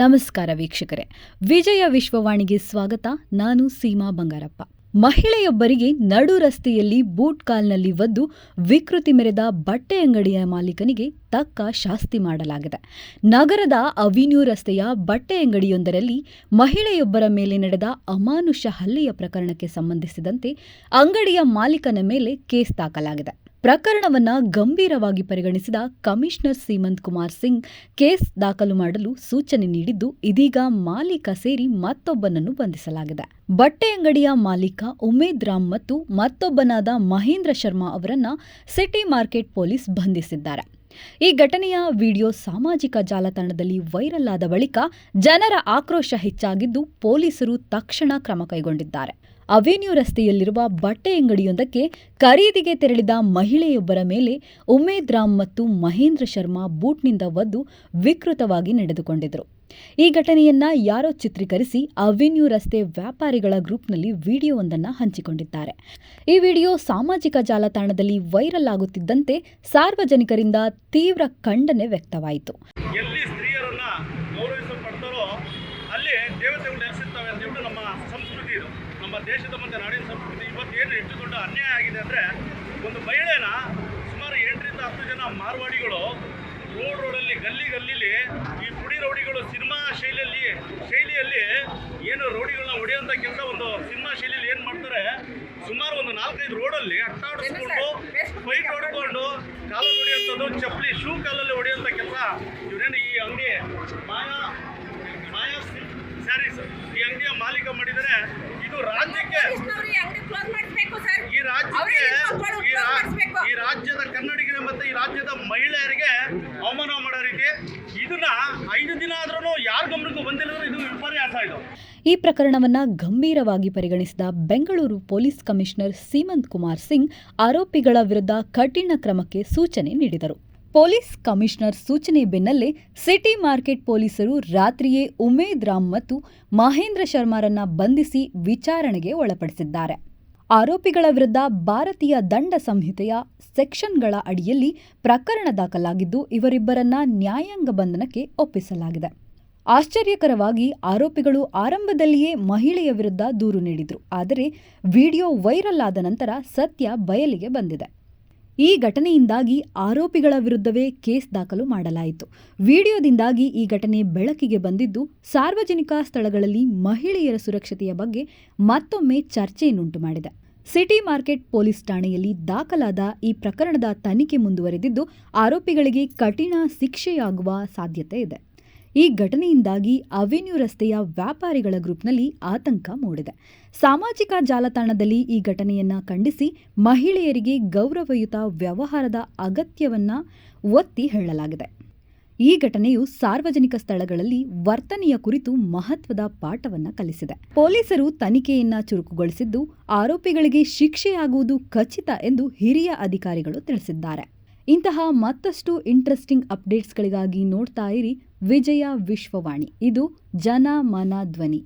ನಮಸ್ಕಾರ ವೀಕ್ಷಕರೇ. ವಿಜಯ ವಿಶ್ವವಾಣಿಗೆ ಸ್ವಾಗತ. ನಾನು ಸೀಮಾ ಬಂಗಾರಪ್ಪ. ಮಹಿಳೆಯೊಬ್ಬರಿಗೆ ನಡು ರಸ್ತೆಯಲ್ಲಿ ಬೂಟ್ ಕಾಲ್ನಲ್ಲಿ ಒದ್ದು ವಿಕೃತಿ ಮೆರೆದ ಬಟ್ಟೆ ಅಂಗಡಿಯ ಮಾಲೀಕನಿಗೆ ತಕ್ಕ ಶಾಸ್ತಿ ಮಾಡಲಾಗಿದೆ. ನಗರದ ಅವಿನ್ಯೂ ರಸ್ತೆಯ ಬಟ್ಟೆ ಅಂಗಡಿಯೊಂದರಲ್ಲಿ ಮಹಿಳೆಯೊಬ್ಬರ ಮೇಲೆ ನಡೆದ ಅಮಾನುಷ ಹಲ್ಲೆಯ ಪ್ರಕರಣಕ್ಕೆ ಸಂಬಂಧಿಸಿದಂತೆ ಅಂಗಡಿಯ ಮಾಲೀಕನ ಮೇಲೆ ಕೇಸ್ ದಾಖಲಾಗಿದೆ. ಪ್ರಕರಣವನ್ನ ಗಂಭೀರವಾಗಿ ಪರಿಗಣಿಸಿದ ಕಮಿಷನರ್ ಸೀಮಂತ್ ಕುಮಾರ್ ಸಿಂಗ್ ಕೇಸ್ ದಾಖಲು ಮಾಡಲು ಸೂಚನೆ ನೀಡಿದ್ದು, ಇದೀಗ ಮಾಲೀಕ ಸೇರಿ ಮತ್ತೊಬ್ಬನನ್ನು ಬಂಧಿಸಲಾಗಿದೆ. ಬಟ್ಟೆ ಅಂಗಡಿಯ ಮಾಲೀಕ ಉಮೇದ್ ರಾಮ್ ಮತ್ತು ಮತ್ತೊಬ್ಬನಾದ ಮಹೇಂದ್ರ ಶರ್ಮಾ ಅವರನ್ನ ಸಿಟಿ ಮಾರ್ಕೆಟ್ ಪೊಲೀಸ್ ಬಂಧಿಸಿದ್ದಾರೆ. ಈ ಘಟನೆಯ ವಿಡಿಯೋ ಸಾಮಾಜಿಕ ಜಾಲತಾಣದಲ್ಲಿ ವೈರಲ್ ಆದ ಬಳಿಕ ಜನರ ಆಕ್ರೋಶ ಹೆಚ್ಚಾಗಿದ್ದು ಪೊಲೀಸರು ತಕ್ಷಣ ಕ್ರಮ ಕೈಗೊಂಡಿದ್ದಾರೆ. ಅವೆನ್ಯೂ ರಸ್ತೆಯಲ್ಲಿರುವ ಬಟ್ಟೆ ಅಂಗಡಿಯೊಂದಕ್ಕೆ ಖರೀದಿಗೆ ತೆರಳಿದ ಮಹಿಳೆಯೊಬ್ಬರ ಮೇಲೆ ಉಮೇದ್ ರಾಮ್ ಮತ್ತು ಮಹೇಂದ್ರ ಶರ್ಮಾ ಬೂಟ್ನಿಂದ ಒದ್ದು ವಿಕೃತವಾಗಿ ನಡೆದುಕೊಂಡಿದ್ದರು. ಈ ಘಟನೆಯನ್ನ ಯಾರೋ ಚಿತ್ರೀಕರಿಸಿ ಅವೆನ್ಯೂ ರಸ್ತೆ ವ್ಯಾಪಾರಿಗಳ ಗ್ರೂಪ್ನಲ್ಲಿ ವಿಡಿಯೋವೊಂದನ್ನು ಹಂಚಿಕೊಂಡಿದ್ದಾರೆ. ಈ ವಿಡಿಯೋ ಸಾಮಾಜಿಕ ಜಾಲತಾಣದಲ್ಲಿ ವೈರಲ್ ಆಗುತ್ತಿದ್ದಂತೆ ಸಾರ್ವಜನಿಕರಿಂದ ತೀವ್ರ ಖಂಡನೆ ವ್ಯಕ್ತವಾಯಿತು. ದೇಶದ ಮತ್ತು ನಾಡಿನ ಸಂಸ್ಕೃತಿ ಇವತ್ತೇನು ಹೆಚ್ಚು ದೊಡ್ಡ ಅನ್ಯಾಯ ಆಗಿದೆ ಅಂದರೆ ಒಂದು ಮಹಿಳೆನ ಸುಮಾರು ಎಂಟರಿಂದ ಹತ್ತು ಜನ ಮಾರ್ವಾಡಿಗಳು ರೋಡ್ ರೋಡಲ್ಲಿ ಗಲ್ಲಿ ಗಲ್ಲಿಲಿ ಈ ಪುಡಿ ರೌಡಿಗಳು ಸಿನಿಮಾ ಶೈಲಿಯಲ್ಲಿ ಶೈಲಿಯಲ್ಲಿ ಏನು ರೌಡಿಗಳನ್ನ ಹೊಡೆಯುವಂಥ ಕೆಲಸ ಒಂದು ಸಿನಿಮಾ ಶೈಲಿಯಲ್ಲಿ ಏನು ಮಾಡ್ತಾರೆ? ಸುಮಾರು ಒಂದು ನಾಲ್ಕೈದು ರೋಡಲ್ಲಿ ಅಟ್ಟಾಡಿಸ್ಕೊಂಡು ಬೈಕ್ ಹೊಡ್ಕೊಂಡು ಕಾಲು ಹೊಡೆಯುವಂಥದ್ದು ಚಪ್ಪಲಿ ಶೂ ಕಾಲಲ್ಲಿ ಹೊಡೆಯುವಂಥ ಕೆಲಸ ಇವರೇನು ಈ ಅಂಗಡಿ ಮಾಯಾ ಮಾಯಾ ಸ್ಯಾರೀಸ್ ಈ ಅಂಗಡಿಯ ಮಾಲೀಕ ಮಾಡಿದರೆ ಇದು ರಾಜ್ಯಕ್ಕೆ ಪೊಲೀಸ್ನವ್ರು ಈ ಅಂಗಡಿ ಕ್ಲೋಸ್ ಮಾಡಿಸ್ಬೇಕು ಸರ್ ಈ ರಾಜ್ಯಕ್ಕೆ ಅವ್ರೇ ನಿಂತ್ಕೊಂಡು ಈ ರಾ- close ಮಾಡಿಸ್ಬೇಕು. ಈ ರಾಜ್ಯದ ಕನ್ನಡಿಗರ ಮತ್ತೆ ಈ ರಾಜ್ಯದ ಮಹಿಳೆಯರಿಗೆ ಅವಮಾನ ಮಾಡೋ ರೀತಿ ಈ ಪ್ರಕರಣವನ್ನು ಗಂಭೀರವಾಗಿ ಪರಿಗಣಿಸಿದ ಬೆಂಗಳೂರು ಪೊಲೀಸ್ ಕಮಿಷನರ್ ಸೀಮಂತ್ ಕುಮಾರ್ ಸಿಂಗ್ ಆರೋಪಿಗಳ ವಿರುದ್ಧ ಕಠಿಣ ಕ್ರಮಕ್ಕೆ ಸೂಚನೆ ನೀಡಿದರು. ಪೊಲೀಸ್ ಕಮಿಷನರ್ ಸೂಚನೆ ಬೆನ್ನಲ್ಲೇ ಸಿಟಿ ಮಾರ್ಕೆಟ್ ಪೊಲೀಸರು ರಾತ್ರಿಯೇ ಉಮೇದ್ ರಾಮ್ ಮತ್ತು ಮಹೇಂದ್ರ ಶರ್ಮಾರನ್ನ ಬಂಧಿಸಿ ವಿಚಾರಣೆಗೆ ಒಳಪಡಿಸಿದ್ದಾರೆ. ಆರೋಪಿಗಳ ವಿರುದ್ಧ ಭಾರತೀಯ ದಂಡ ಸಂಹಿತೆಯ ಸೆಕ್ಷನ್ಗಳ ಅಡಿಯಲ್ಲಿ ಪ್ರಕರಣ ದಾಖಲಾಗಿದ್ದು, ಇವರಿಬ್ಬರನ್ನ ನ್ಯಾಯಾಂಗ ಬಂಧನಕ್ಕೆ ಒಪ್ಪಿಸಲಾಗಿದೆ. ಆಶ್ಚರ್ಯಕರವಾಗಿ ಆರೋಪಿಗಳು ಆರಂಭದಲ್ಲಿಯೇ ಮಹಿಳೆಯ ವಿರುದ್ಧ ದೂರು ನೀಡಿದರು. ಆದರೆ, ವಿಡಿಯೋ ವೈರಲ್ ಆದ ನಂತರ ಸತ್ಯ ಬಯಲಿಗೆ ಬಂದಿದೆ. ಈ ಘಟನೆಯಿಂದಾಗಿ ಆರೋಪಿಗಳ ವಿರುದ್ಧವೇ ಕೇಸ್ ದಾಖಲು ಮಾಡಲಾಯಿತು. ವಿಡಿಯೋದಿಂದಾಗಿ ಈ ಘಟನೆ ಬೆಳಕಿಗೆ ಬಂದಿದ್ದು, ಸಾರ್ವಜನಿಕ ಸ್ಥಳಗಳಲ್ಲಿ ಮಹಿಳೆಯರ ಸುರಕ್ಷತೆಯ ಬಗ್ಗೆ ಮತ್ತೊಮ್ಮೆ ಚರ್ಚೆಯನ್ನುಂಟು ಮಾಡಿದೆ. ಸಿಟಿ ಮಾರ್ಕೆಟ್ ಪೊಲೀಸ್ ಠಾಣೆಯಲ್ಲಿ ದಾಖಲಾದ ಈ ಪ್ರಕರಣದ ತನಿಖೆ ಮುಂದುವರೆದಿದ್ದು, ಆರೋಪಿಗಳಿಗೆ ಕಠಿಣ ಶಿಕ್ಷೆಯಾಗುವ ಸಾಧ್ಯತೆ ಇದೆ. ಈ ಘಟನೆಯಿಂದಾಗಿ ಅವೆನ್ಯೂ ರಸ್ತೆಯ ವ್ಯಾಪಾರಿಗಳ ಗ್ರೂಪ್ನಲ್ಲಿ ಆತಂಕ ಮೂಡಿದೆ. ಸಾಮಾಜಿಕ ಜಾಲತಾಣದಲ್ಲಿ ಈ ಘಟನೆಯನ್ನ ಖಂಡಿಸಿ ಮಹಿಳೆಯರಿಗೆ ಗೌರವಯುತ ವ್ಯವಹಾರದ ಅಗತ್ಯವನ್ನ ಒತ್ತಿ ಹೇಳಲಾಗಿದೆ. ಈ ಘಟನೆಯು ಸಾರ್ವಜನಿಕ ಸ್ಥಳಗಳಲ್ಲಿ ವರ್ತನೆಯ ಕುರಿತು ಮಹತ್ವದ ಪಾಠವನ್ನ ಕಲಿಸಿದೆ. ಪೊಲೀಸರು ತನಿಖೆಯನ್ನ ಚುರುಕುಗೊಳಿಸಿದ್ದು, ಆರೋಪಿಗಳಿಗೆ ಶಿಕ್ಷೆಯಾಗುವುದು ಖಚಿತ ಎಂದು ಹಿರಿಯ ಅಧಿಕಾರಿಗಳು ತಿಳಿಸಿದ್ದಾರೆ. ಇಂತಹ ಮತ್ತಷ್ಟು ಇಂಟ್ರೆಸ್ಟಿಂಗ್ ಅಪ್ಡೇಟ್ಸ್ಗಳಿಗಾಗಿ ನೋಡ್ತಾ ಇರಿ ವಿಜಯ ವಿಶ್ವವಾಣಿ. ಇದು ಜನ ಮನ ಧ್ವನಿ.